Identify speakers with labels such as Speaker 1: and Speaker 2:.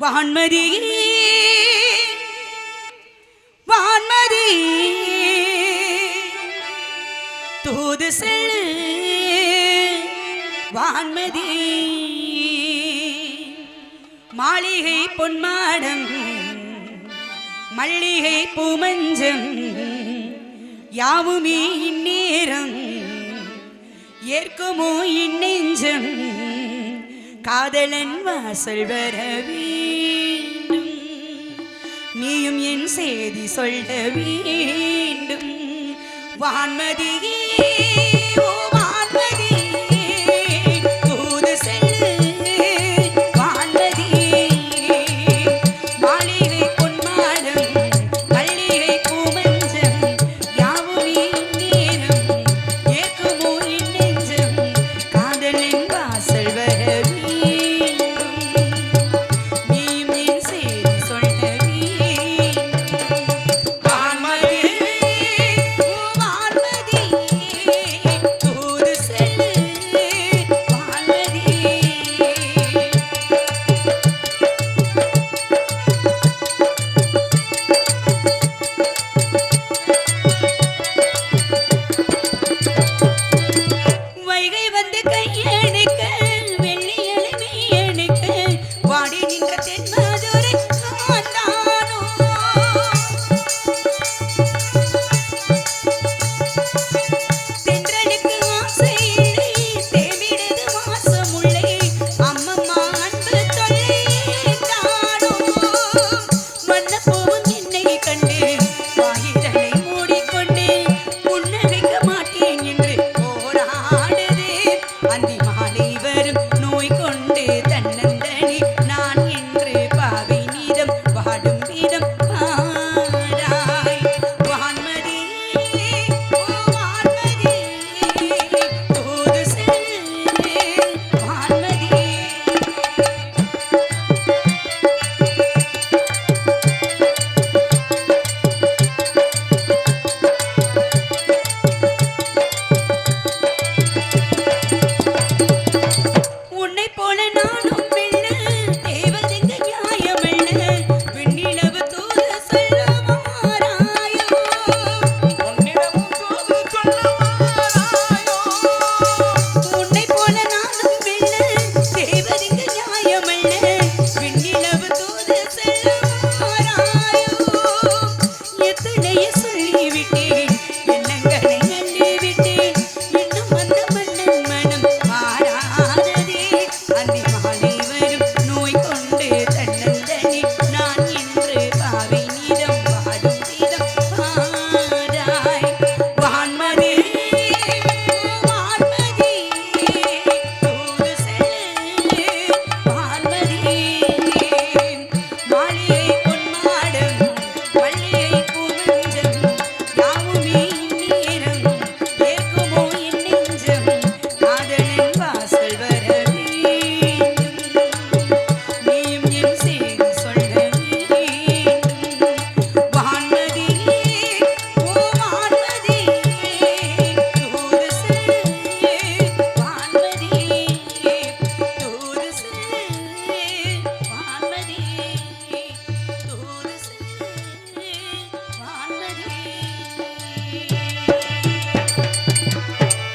Speaker 1: வான்மதி. வான்மதி. தூது செல்லு. வான்மதி. மாளிகை பொன்மாடம். மல்லிகை பூமஞ்சம். யாவுமே இந்நேரம். ஏற்குமோ இந்நெஞ்சம். காதலன் வாசல் வரவே நீயும் என் செய்தி சொல்ல வேண்டும். வான்மதியே